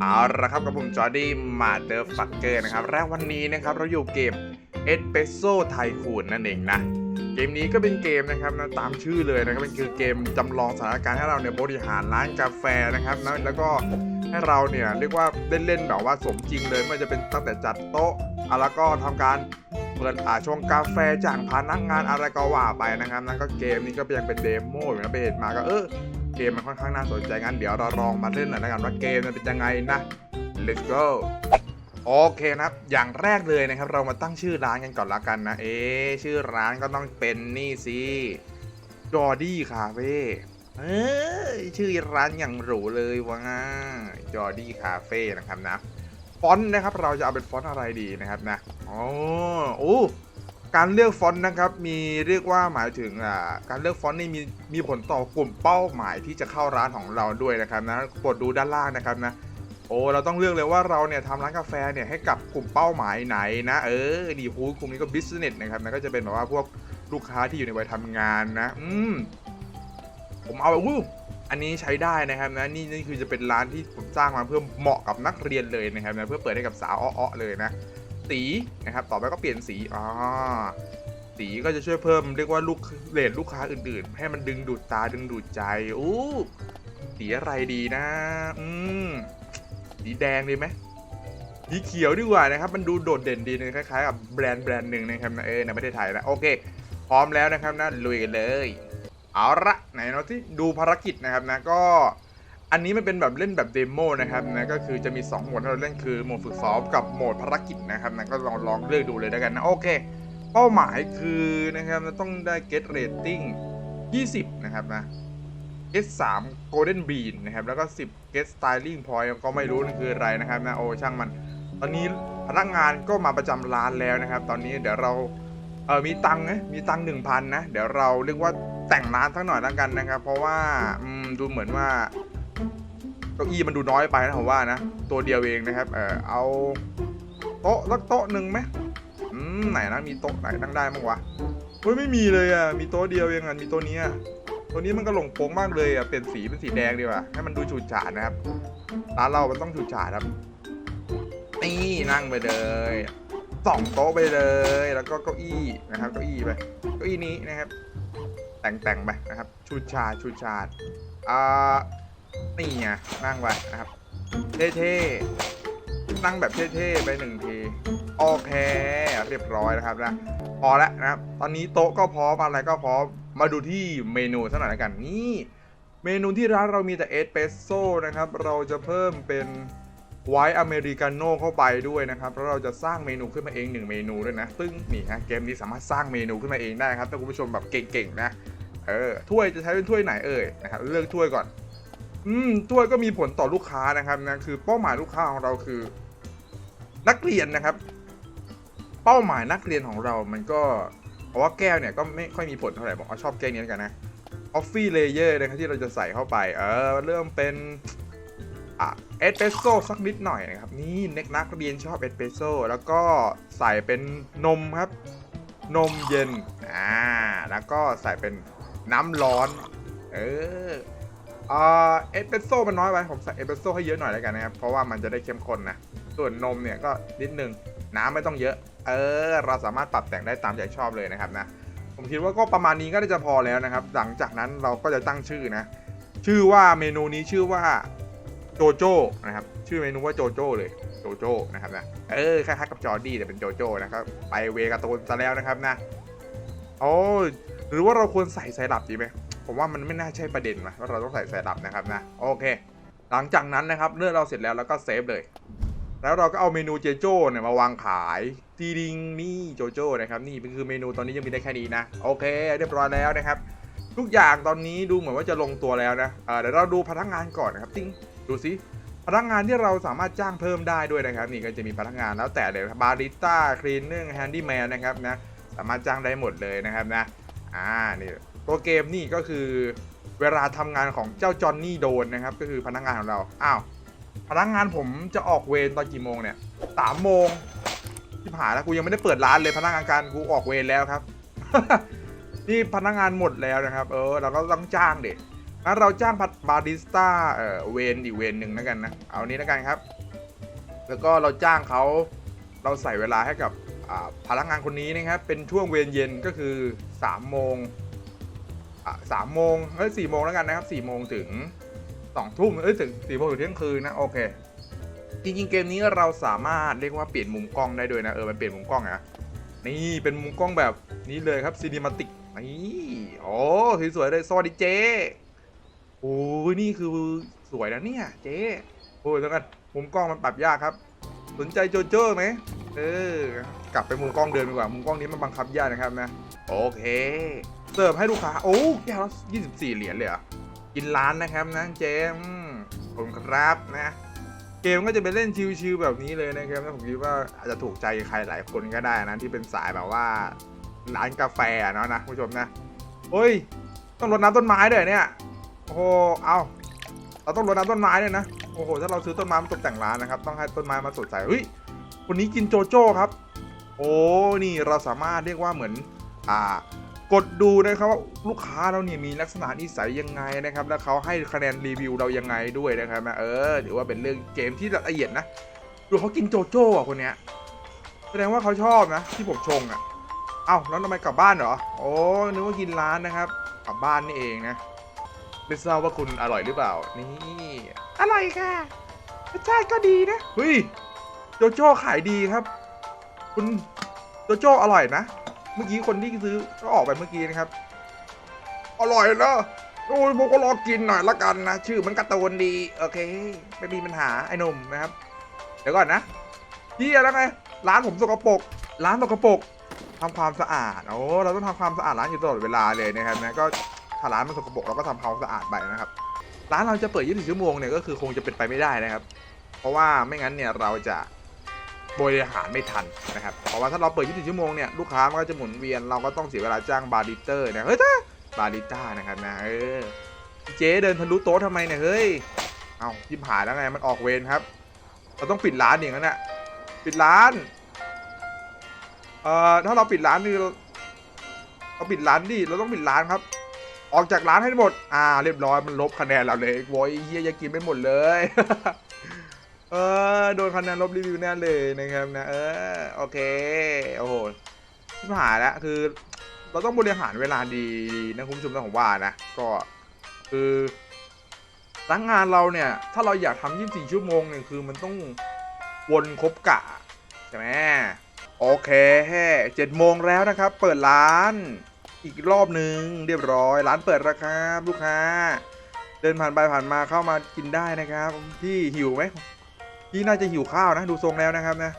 เอาละครับกับผมจอร์ดี้มาเดอร์ฟักเกอร์นะครับ และวันนี้นะครับเราอยู่เกม e s p r e s s o Tycoon นั่นเองนะ เกมนี้ก็เป็นเกมนะครับนะตามชื่อเลยนะครับเป็นคือเกมจำลองสถานการณ์ให้เราเนี่ยบริหารร้านกาแฟนะครับนะแล้วก็ให้เราเนี่ยเรียกว่าเล่นๆแบบว่าสมจริงเลยไม่ว่าจะเป็นตั้งแต่จัดโต๊ะแล้วก็ทำการเปิดอาชงกาแฟจ้างพนักงานอะไรก็ว่าไปนะครับนะก็เกมนี้ก็ยังเป็นเดโมอยู่นะไปเห็นมาก็เออ เกมมันค่อนข้างน่าสนใจงั้นเดี๋ยวเราลองมาเล่นหน่อยแล้วกันว่าเกมมันเป็นยังไงนะ let's go โอเคนะครับ อย่างแรกเลยนะครับ เรามาตั้งชื่อร้านกันก่อนละกันนะ เอ๊ชื่อร้านก็ต้องเป็นนี่สิจอดี้คาเฟ่เอ้ยชื่อร้านอย่างหรูเลยว่าจอดี้คาเฟ่นะครับนะ ฟอนต์นะครับ เราจะเอาเป็นฟอนต์อะไรดีนะครับนะ อ๋อโอ้ การเลือกฟอนต์นะครับมีเรียกว่าหมายถึงการเลือกฟอนต์นี่มีมีผลต่อกลุ่มเป้าหมายที่จะเข้าร้านของเราด้วยนะครับนะกดดูด้านล่างนะครับนะโอ้เราต้องเลือกเลยว่าเราเนี่ยทำร้านกาแฟเนี่ยให้กับกลุ่มเป้าหมายไหนนะเออดีฮูกลุ่มนี้ก็ business นะครับนะก็จะเป็นแบบว่าพวกลูกค้าที่อยู่ในวัยทำงานนะอืมผมเอาอู้อันนี้ใช้ได้นะครับนะนี่นี่คือจะเป็นร้านที่ผมสร้างมาเพื่อเหมาะกับนักเรียนเลยนะครับนะเพื่อเปิดให้กับสาวอ้อๆเลยนะ สีนะครับ ต่อไปก็เปลี่ยนสีอ๋อสีก็จะช่วยเพิ่มเรียกว่าลูกเลทลูกค้าอื่นๆ ให้มันดึงดูดตาดึงดูดใจอู้สีอะไรดีนะ อืมสีแดงดีไหมสีเขียวดีกว่านะครับ มันดูโดดเด่นดีนะคล้ายๆกับแบรนด์แบรนด์หนึ่งนะครับนะเออในประเทศไทยนะโอเค พร้อมแล้วนะครับนะลุยกันเลย เอาละไหนเนาะที่ดูภารกิจนะครับนะก็ อันนี้มันเป็นแบบเล่นแบบเดโมนะครับนะก็คือจะมี 2 โหมดที่เราเล่นคือโหมดฝึกซ้อมกับโหมดภารกิจนะครับนะก็ลองลองเลือกดูเลยแล้วกันนะโอเค เป้าหมายคือนะครับนะต้องได้ get rating 20 นะครับนะ get 3 golden bean นะครับแล้วก็ 10 get styling point ก็ไม่รู้นั่นคืออะไรนะครับนะโอ้ช่างมัน ตอนนี้พนักงานก็มาประจำร้านแล้วนะครับ ตอนนี้เดี๋ยวเราเออมีตังค์นะมีตังค์หนึ่งพันนะ เดี๋ยวเราเรียกว่าแต่งร้านสักหน่อยแล้วกันนะครับ เพราะว่าดูเหมือนว่า เก้าอี้มันดูน้อยไปนะผมว่านะ ตัวเดียวเองนะครับ เออเอาโต๊ะสักโต๊ะหนึ่งไหมอืมไหนนะมีโต๊ะไหนนั่งได้บ้งวะเฮ้ยไม่มีเลยอะมีโต๊ะเดียวเองอะมีตัวนี้ยตัวนี้มันก็หลงโค้งมากเลยอะเปลี่ยนสีเป็นสีแดงดีกว่าให้มันดูฉูดฉาดนะครับร้านเรามันต้องฉูดฉาดครับนี่นั่งไปเลยสองโต๊ะไปเลย แล้วก็เก้าอี้นะครับเก้าอี้ไปเก้าอี้นี้นะครับ แต่งแต่งไปนะครับฉูดฉาดฉูดฉาดอ่า นี่ไงนั่งไปนะครับเท่ๆนั่งแบบเท่ๆไปหนึ่งทีโอเคเรียบร้อยนะครับนะพอแล้วนะครับ ตอนนี้โต๊ะก็พร้อมอะไรก็พร้อมมาดูที่เมนูสักหน่อยละกันนี่เมนูที่ร้านเรามีแต่เอสเปรสโซ่นะครับ เราจะเพิ่มเป็นไวท์อเมริกาโน่เข้าไปด้วยนะครับแล้วเราจะสร้างเมนูขึ้นมาเองหนึ่งเมนูด้วยนะ ซึ่งนี่ฮะเกมนี้สามารถสร้างเมนูขึ้นมาเองได้ครับถ้าคุณผู้ชมแบบเก่งๆนะเออถ้วยจะใช้เป็นถ้วยไหนเอ่ยนะครับเลือกถ้วยก่อน อืมถ้วยก็มีผลต่อลูกค้านะครับนะคือเป้าหมายลูกค้าของเราคือ นักเรียนนะครับ เป้าหมายนักเรียนของเรามันก็เพราะว่าแก้วเนี่ยก็ไม่ค่อยมีผลเท่าไหร่ผมเอาชอบแก้วนี้กันนะออฟฟี่เลเยอร์นะครับที่เราจะใส่เข้าไป เออเริ่มเป็นอะเอสเปรสโซ่สักนิดหน่อยนะครับ นี่เน็กนักเรียนชอบเอสเปรสโซ่แล้วก็ใส่เป็นนมครับ นมเย็นอ่าแล้วก็ใส่เป็นน้ำร้อน เออ อ่าเอสเปรสโซ่มันน้อยไปผมใส่เอสเปรสโซ่ให้เยอะหน่อยแล้วกันนะครับ เพราะว่ามันจะได้เข้มข้นนะ ส่วนนมเนี่ยก็นิดนึง น้ำไม่ต้องเยอะ เออ เราสามารถปรับแต่งได้ตามใจชอบเลยนะครับนะ ผมคิดว่าก็ประมาณนี้ก็น่าจะพอแล้วนะครับ หลังจากนั้นเราก็จะตั้งชื่อนะ ชื่อว่าเมนูนี้ชื่อว่าโจโจ้นะครับ ชื่อเมนูว่าโจโจ้เลยโจโจ้นะครับนะ เออคล้ายๆกับจอร์ดี้แต่เป็นโจโจ้นะครับ ไปเวการ์ตูนซะแล้วนะครับนะ โอ้หรือว่าเราควรใส่ไซรัปดีไหม ผมว่ามันไม่น่าใช่ประเด็นนะว่าเราต้องใส่ไซรัปนะครับนะโอเค หลังจากนั้นนะครับเมื่อเราเสร็จแล้วเราก็เซฟเลย แล้วเราก็เอาเมนูเจโจ้เนี่ยมาวางขายทีดิงนี่โจโจ้นะครับนี่คือเมนูตอนนี้ยังมีได้แค่นี้นะโอเค เรียบร้อยแล้วนะครับ ทุกอย่างตอนนี้ดูเหมือนว่าจะลงตัวแล้วนะเเดี๋ยวเราดูพนักงานก่อนนะครับติ้งดูสิพนักงานที่เราสามารถจ้างเพิ่มได้ด้วยนะครับ นี่ก็จะมีพนักงานแล้วแต่เลยบาริสต้าคลีนเนิ่งแฮนดี้แมนนะครับนะสามารถจ้างได้หมดเลยนะครับนะอ่านี่ ตัวเกมนี่ก็คือเวลาทำงานของเจ้าจอห์นนี่โดนนะครับ ก็คือพนักงานของเราอ้าวพนักงานผมจะออกเวรตอนกี่โมงเนี่ยสามโมงที่ผ่านแล้วกูยังไม่ได้เปิดร้านเลยพนักงานการกูออกเวรแล้วครับ นี่พนักงานหมดแล้วนะครับ เออ เราก็ต้องจ้างเด็กพถ้าเราจ้างพัดบาริสต้าเออเวนอีกเวนหนึ่งแล้วกันนะเอานี้แล้วกันครับ แล้วก็เราจ้างเขาเราใส่เวลาให้กับพนักงานคนนี้นะครับ เป็นช่วงเวรเย็นก็คือ3โมง สามโมงเอ้ยสี่โมงแล้วกันนะครับสี่โมงถึงสองทุ่มเอ้ยถึงสี่โมงถึงเที่ยงคืนนะโอเค จริงๆเกมนี้เราสามารถเรียกว่าเปลี่ยนมุมกล้องได้ด้วยนะเออมันเปลี่ยนมุมกล้องอะนี่เป็นมุมกล้องแบบนี้เลยครับซีนิมาติกนี่โอ้สวยๆเลยสวัสดีเจ๊โอ้ยนี่คือสวยนะเนี่ยเจ๊โอ้ยแล้วกันมุมกล้องมันปรับยากครับ สนใจโจโจ้ไหมเออกลับไปมุมกล้องเดิมดีกว่ามุมกล้องนี้มันบังคับยากนะครับนะ โอเค สิร์ฟให้ลูกค้า โอ้แก้วละ24เหรียญเลยเหรอกินร้านนะครับนะเจ๊อืมครับนะ เกมก็จะเป็นเล่นชิวๆแบบนี้เลยนะครับแล้วผมคิดว่าอาจจะถูกใจใครหลายคนก็ได้นะที่เป็นสายแบบว่า ร้านกาแฟเนาะนะผู้ชมนะเฮ้ย ต้องรดน้ำต้นไม้ด้วยเนี่ยโอ้โหเอาเราต้องรดน้ำต้นไม้ด้วยนะโอ้โหถ้าเราซื้อต้นไม้มาตกแต่งร้านนะครับต้องให้ต้นไม้มาสดใสเฮ้ยคนนี้กินโจโจ้ครับ โอ้นี่เราสามารถเรียกว่าเหมือนอ่า กดดูนะครับว่าลูกค้าเราเนี่ยมีลักษณะนิสัยยังไงนะครับ แล้วเขาให้คะแนนรีวิวเรายังไงด้วยนะครับนะเออถือว่าเป็นเรื่องเกมที่ละเอียดนะดูเขากินโจโจ้อะคนเนี้ยแสดงว่าเขาชอบนะที่ผมชงอะเอ้าแล้วทำไมกลับบ้านเหรอโอ้นึกว่ากินร้านนะครับกลับบ้านนี่เองนะไม่ทราบว่าคุณอร่อยหรือเปล่า นี่อร่อยค่ะรสชาติก็ดีนะเฮ้ยโจโจ้ขายดีครับ คุณโจโจ้อร่อยนะ มื่อกี้คนที่ซื้อก็ออกไปเมื่อกี้นะครับ อร่อยนะโอ้ยโมก็รอกินหน่อยละกันนะ ชื่อมันกระตูนดี โอเค ไม่มีปัญหาไอ้นุ่มนะครับ เดี๋ยวก่อนนะพี่แล้วไงร้านผมสกปรกร้านสกปรกทำความสะอาดโอ้เราต้องทำความสะอาดร้านอยู่ตลอดเวลาเลยนะครับนะก็ถ้าร้านมันสกปรกเราก็ทำความสะอาดไปนะครับ ร้านเราจะเปิด 24 ชั่วโมงเนี่ยก็คือคงจะเป็นไปไม่ได้นะครับ เพราะว่าไม่งั้นเนี่ยเราจะ บริหารไม่ทันนะครับเพราะว่าถ้าเราเปิด 24 ชั่วโมงเนี่ยลูกค้ามันก็จะหมุนเวียนเราก็ต้องเสียเวลาจ้างบาริเตอร์นะเฮ้ยจ้าบาริต้านะครับนะเออเจ๊เดินทะลุโต๊ะทำไมเนี่ยเฮ้ยเอ้ายิบหายแล้วไงมันออกเวรครับ เราต้องปิดร้านอย่างนั้นน่ะปิดร้านเอ่อถ้าเราปิดร้านนี่เราเราปิดร้านดิเราต้องปิดร้านครับ ออกจากร้านให้หมด อ่า เรียบร้อยมันลบคะแนนเราเลยโว้ยเฮียอยากินไปหมดเลย เออโดนคะแนนลบรีวิวแน่เลยนะครับนะเออโอเคโอ้โหที่ผ่านแล้วคือ เราต้องบริหารเวลาดีนะคุณผู้ชมนะผมว่านะก็คือร้งงานเราเนี่ยถ้าเราอยากทำ24ชั่วโมงเนี่ยคือมันต้องวนครบกะใช่ไหมโอเคเจ็ดโมงแล้วนะครับ เปิดร้านอีกรอบหนึ่งเรียบร้อย ร้านเปิดแล้วครับลูกค้า เดินผ่านไปผ่านมาเข้ามากินได้นะครับ พี่หิวไหม พี่น่าจะหิวข้าวนะ ดูทรงแล้วนะครับนะ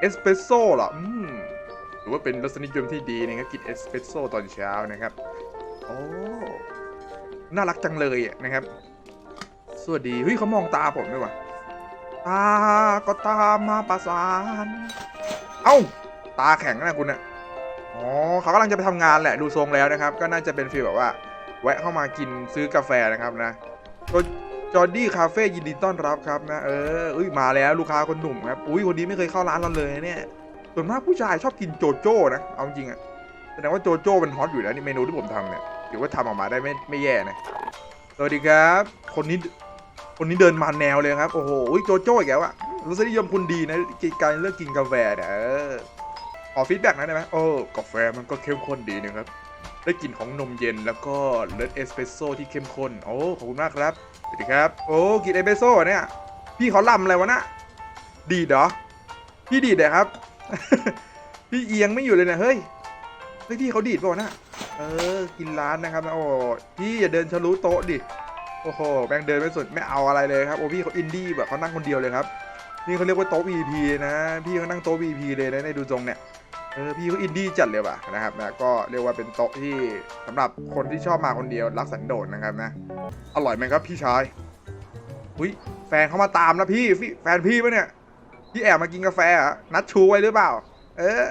เอสเปรสโซ่เหรออืมถือว่าเป็นรสนิยมที่ดีนะครับกินเอสเปรสโซ่ตอนเช้านะครับโอ้น่ารักจังเลยนะครับ สวัสดีเฮ้ยเขามองตาผมด้วยว่ะตาก็ตามมาประสาน เอ้า ตาแข็งนะคุณนะอ๋อเขากำลังจะไปทำงานแหละดูทรงแล้วนะครับ ก็น่าจะเป็นฟีลแบบว่า แวะเข้ามากินซื้อกาแฟนะครับนะ จอร์ดี้คาเฟ่ยินดีต้อนรับครับนะเอออุ้ยมาแล้วลูกค้าคนหนุ่มครับอุ้ยคนนี้ไม่เคยเข้าร้านเราเลยเนี่ยส่วนมากผู้ชายชอบกินโจโจ้นะเอาจริงอะแสดงว่าโจโจ้เป็นฮอตอยู่แล้วนี่เมนูที่ผมทำเนี่ยถือว่าทำออกมาได้ไม่ไม่แย่นะสวัสดีครับ คนนี้คนนี้เดินมาแนวเลยครับโอ้โหอุ๊ยโจโจ้อีกแล้วอะรสนิยมคุณดีนะการเลือกกินกาแฟเนี่ยออขอฟีดแบ็กน่อยได้ไหมโอ้กาแฟมันก็เข้มข้นดีนะครับ ได้กลิ่นของนมเย็นแล้วก็เลดเอสเปรสโซ่ที่เข้มข้น โอ้ ขอบคุณมากครับ สวัสดีครับ โอ้กินเอสเปรสโซ่เนี่ย พี่เขาลำอะไรวะนะดีดเหรอ พี่ดีดเหรอครับ พี่เอียงไม่อยู่เลยนะเฮ้ยเฮ้ยพี่เขาดีดเปล่าวะนะเออ กินร้านนะครับโอ้พี่อย่าเดินทะลุโต๊ะดิ โอ้โหแบงค์เดินไม่สุดไม่เอาอะไรเลยครับ โอ้พี่เขาอินดี้แบบเขานั่งคนเดียวเลยครับ นี่เขาเรียกว่าโต๊ะ VP นะ พี่เขานั่งโต๊ะ VP เลยนะในดูทรงเนี่ย เออพี่เขาอินดี้จัดเลยว่ะนะครับนะก็เรียกว่าเป็นโต๊ะที่สำหรับคนที่ชอบมาคนเดียวรักสันโดษนะครับนะอร่อยไหมครับพี่ชายอุ้ยแฟนเขามาตามนะพี่พี่แฟนพี่ปะเนี่ยพี่แอบมากินกาแฟอะนัดชูไว้หรือเปล่า เออ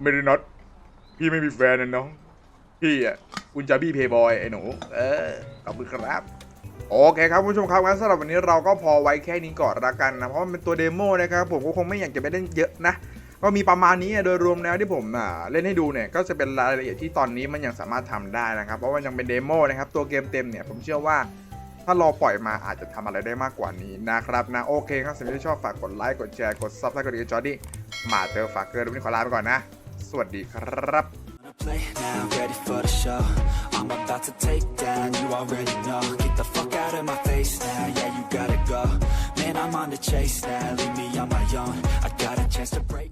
ไม่ได้นัดพี่ไม่มีแฟนนะน้องพี่อะคุณจะบี้เพย์บอยไอ้หนู เออขอบคุณครับโอเคครับคุณผู้ชมครับงั้นสำหรับวันนี้เราก็พอไว้แค่นี้ก่อนละกันนะ เพราะมันเป็นตัวเดโมนะครับผมก็คงไม่อยากจะไปเล่นเยอะนะ ก็มีประมาณนี้โดยรวมแล้วที่ผมเล่นให้ดูเนี่ยก็จะเป็นรายละเอียดที่ตอนนี้มันยังสามารถทำได้นะครับ เพราะว่ายังเป็นเดโมนะครับตัวเกมเต็มเนี่ยผมเชื่อว่าถ้ารอปล่อยมาอาจจะทำอะไรได้มากกว่านี้นะครับนะโอเคครับสำหรับที่ชอบฝากกดไลค์กดแชร์กดซับสไครต์กดติดตามจอดี้มาเจอฝากเกอร์วันนี้ขอลาไปก่อนนะ สวัสดีครับ Play now, ready for the show. I'm about to take down, you already know. Get the fuck out of my face now, yeah, you gotta go. Man, I'm on the chase now, leave me on my own. I got a chance to break.